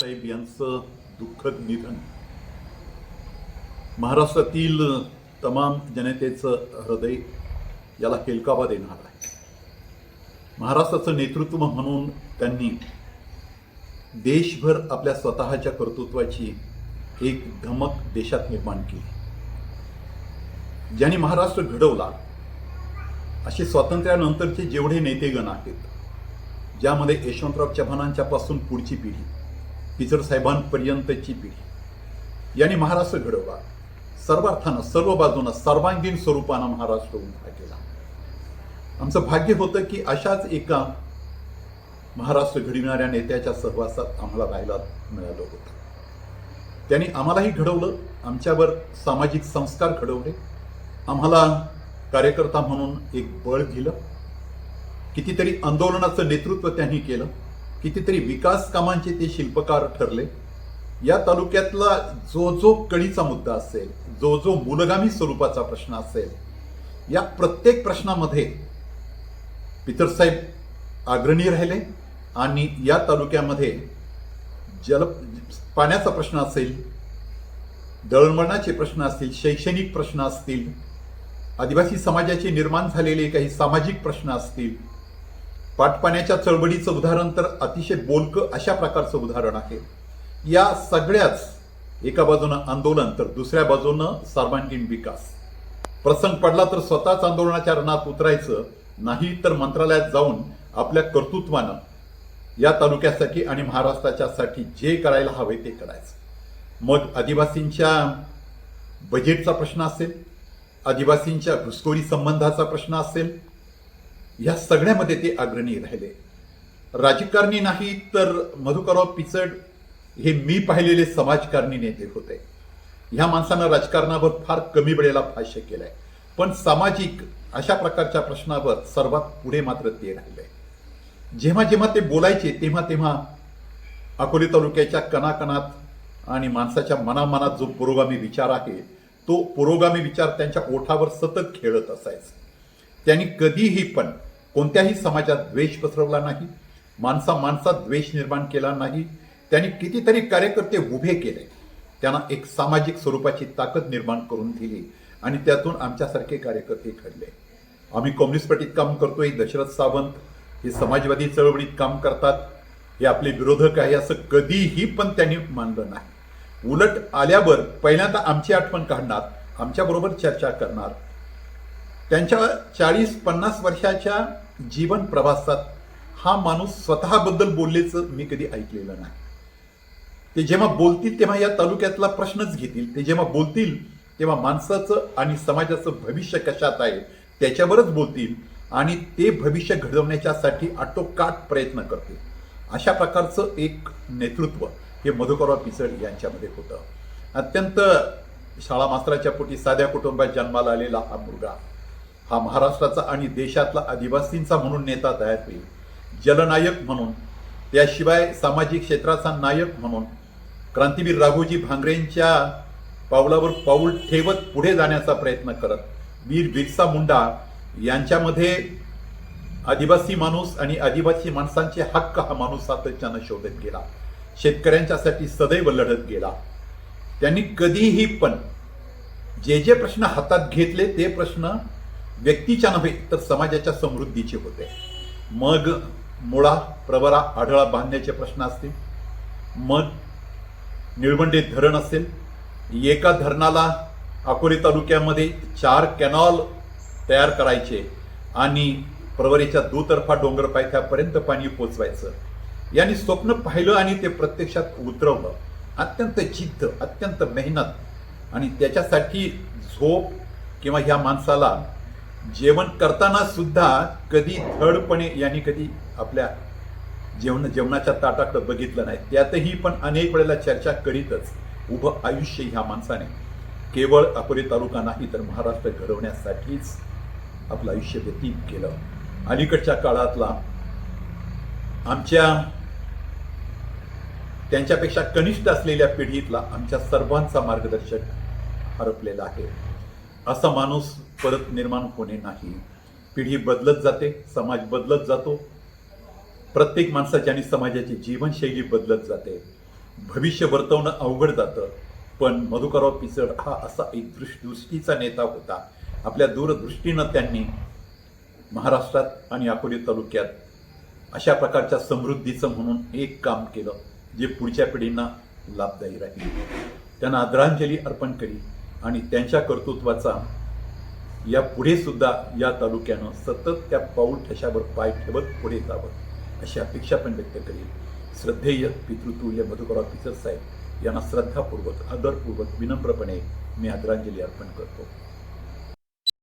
साहेब यांचं दुःखद निधन. महाराष्ट्रातील तमाम जनतेचं हृदय याला केलकाबा देणार आहे. महाराष्ट्राचं नेतृत्व म्हणून त्यांनी देशभर आपल्या स्वतःच्या कर्तृत्वाची एक धमक देशात निर्माण केली. ज्यांनी महाराष्ट्र घडवला असे स्वातंत्र्यानंतरचे जेवढे नेतेगण आहेत ज्यामध्ये यशवंतराव चव्हाणांच्या पासून पुढची पिढी पिचड साहेबांपर्यंतची पिढी. यांनी महाराष्ट्र घडवला. सर्वार्थानं सर्व बाजूनं सर्वांगीण स्वरूपानं महाराष्ट्र उभा केला. आमचं भाग्य होतं की अशाच एका महाराष्ट्र घडविणाऱ्या नेत्याच्या सहवासात आम्हाला राहायला मिळालं होतं. त्यांनी आम्हालाही घडवलं आमच्यावर सामाजिक संस्कार घडवले. आम्हाला कार्यकर्ता म्हणून एक बळ दिलं. कितीतरी आंदोलनाचं नेतृत्व त्यांनी केलं. कितीतरी विकास कामांचे ते शिल्पकार ठरले. या तालुक्यातला जो जो कळीचा मुद्दा असेल जो जो मूलगामी स्वरूपाचा प्रश्न असेल या प्रत्येक प्रश्नामध्ये पितरसाहेब अग्रणी राहिले आणि या तालुक्यामध्ये जल पाण्याचा प्रश्न असेल दळणवळणाचे प्रश्न असतील शैक्षणिक प्रश्न असतील आदिवासी समाजाचे निर्माण झालेले काही सामाजिक प्रश्न असतील पाटपाण्याच्या चळवळीचं उदाहरण तर अतिशय बोलकं अशा प्रकारचं उदाहरण आहे. या सगळ्याच एका बाजूनं आंदोलन तर दुसऱ्या बाजूनं सर्वांगीण विकास. प्रसंग पडला तर स्वतःच आंदोलनाच्या रणात उतरायचं नाही तर मंत्रालयात जाऊन आपल्या कर्तृत्वानं या तालुक्यासाठी आणि महाराष्ट्राच्यासाठी जे करायला हवे ते करायचं. मग आदिवासींच्या बजेटचा प्रश्न असेल आदिवासींच्या घुसखोरी संबंधाचा प्रश्न असेल या सगळ्यामध्ये ते अग्रणी राहिले. राजकारणी नाही तर मधुकरराव पिचड हे मी पाहिलेले समाजकारणी नेते होते. ह्या माणसानं राजकारणावर फार कमी वेळेला भाष्य केलंय. पण सामाजिक अशा प्रकारच्या प्रश्नावर सर्वात पुढे मात्र ते राहिले. जेव्हा जेव्हा ते बोलायचे तेव्हा तेव्हा अकोले तालुक्याच्या कणाकणात आणि माणसाच्या मनामनात जो पुरोगामी विचार आहे तो पुरोगामी विचार त्यांच्या ओठावर सतत खेळत असायचा. त्यांनी कधीही पण कोणत्याही समाजात द्वेष पसरवला नाही माणसा माणसात द्वेष निर्माण केला नाही त्यांनी कितीतरी कार्यकर्ते उभे केले. त्यांना एक सामाजिक स्वरूपाची ताकद निर्माण करून दिली आणि त्यातून आमच्यासारखे कार्यकर्ते घडले. आम्ही कम्युनिस्ट पार्टीत काम करतोय दशरथ सावंत हे समाजवादी चळवळीत काम करतात. हे आपले विरोधक आहे असं कधीही पण त्यांनी मानलं नाही. उलट आल्यावर पहिल्यांदा आमची आठवण काढणार आमच्याबरोबर चर्चा करणार. त्यांच्या चाळीस पन्नास वर्षाच्या जीवन प्रवासात हा माणूस स्वतःबद्दल बोललेचं मी कधी ऐकलेलं नाही. ते जेव्हा बोलतील तेव्हा या तालुक्यातला प्रश्नच घेतील. ते जेव्हा बोलतील तेव्हा माणसाचं आणि समाजाचं भविष्य कशात आहे त्याच्यावरच बोलतील आणि ते भविष्य घडवण्याच्यासाठी आटोकाट प्रयत्न करतील. अशा प्रकारचं एक नेतृत्व हे मधुकरराव पिचड यांच्यामध्ये होतं. अत्यंत शाळा मास्तराच्या पोटी साध्या कुटुंबात जन्माला आलेला हा मुलगा. हा महाराष्ट्राचा आणि देशातला आदिवासींचा म्हणून नेता तयार होईल. जलनायक म्हणून त्याशिवाय सामाजिक क्षेत्राचा नायक म्हणून क्रांतीवीर राघोजी भांगरेंच्या पावलावर पाऊल ठेवत पुढे जाण्याचा प्रयत्न करत वीर बिरसा मुंडा यांच्यामध्ये आदिवासी माणूस आणि आदिवासी माणसांचे हक्क हा माणूस सातत्यानं शोधत गेला. शेतकऱ्यांच्यासाठी सदैव लढत गेला. त्यांनी कधीही पण जे जे प्रश्न हातात घेतले ते प्रश्न व्यक्तीच्या नव्हे तर समाजाच्या समृद्धीचे होते. मग मुळा प्रवरा आढळा बांधण्याचे प्रश्न असतील. मग निळवंडे धरण असेल. एका धरणाला अकोले तालुक्यामध्ये चार कॅनॉल तयार करायचे आणि प्रवरेच्या दुतर्फा डोंगर पायथ्यापर्यंत पाणी पोचवायचं. यांनी स्वप्न पाहिलं आणि ते प्रत्यक्षात उतरवलं. अत्यंत जिद्द अत्यंत मेहनत आणि त्याच्यासाठी झोप किंवा ह्या माणसाला जेवण करताना सुद्धा कधी धडपणे यांनी कधी आपल्या जेवण जेवणाच्या ताटाकडे बघितलं नाही. त्यातही पण अनेक वेळेला चर्चा करीतच उभं आयुष्य ह्या माणसाने. केवळ अकोले तालुका नाही तर महाराष्ट्र घडवण्यासाठीच आपलं आयुष्य व्यतीत केलं. अलीकडच्या काळातला आमच्या त्यांच्यापेक्षा कनिष्ठ असलेल्या पिढीतला आमच्या सर्वांचा मार्गदर्शक हरपलेला आहे. असा माणूस परत निर्माण होणे नाही. पिढी बदलत जाते समाज बदलत जातो. प्रत्येक माणसाची आणि समाजाची जीवनशैली बदलत जाते. भविष्य वर्तवणं अवघड जातं. पण मधुकरराव पिचड हा असा एक दृष्टीचा नेता होता. आपल्या दूरदृष्टीनं त्यांनी महाराष्ट्रात आणि अकोले तालुक्यात अशा प्रकारच्या समृद्धीचं म्हणून एक काम केलं जे पुढच्या पिढींना लाभदायी राहील. त्यांना आदरांजली अर्पण करी आणि त्यांच्या कर्तृत्वाचा या पुढे सुद्धा या तालुक्यानं सतत त्या पाऊल ठशावर पाय ठेवत पुढे जावं अशी अपेक्षा पण व्यक्त करेल श्रद्धेय पितृतुल्य मधुकरराव पिचर साहेब यांना श्रद्धापूर्वक आदरपूर्वक विनम्रपणे मी आदरांजली अर्पण करतो.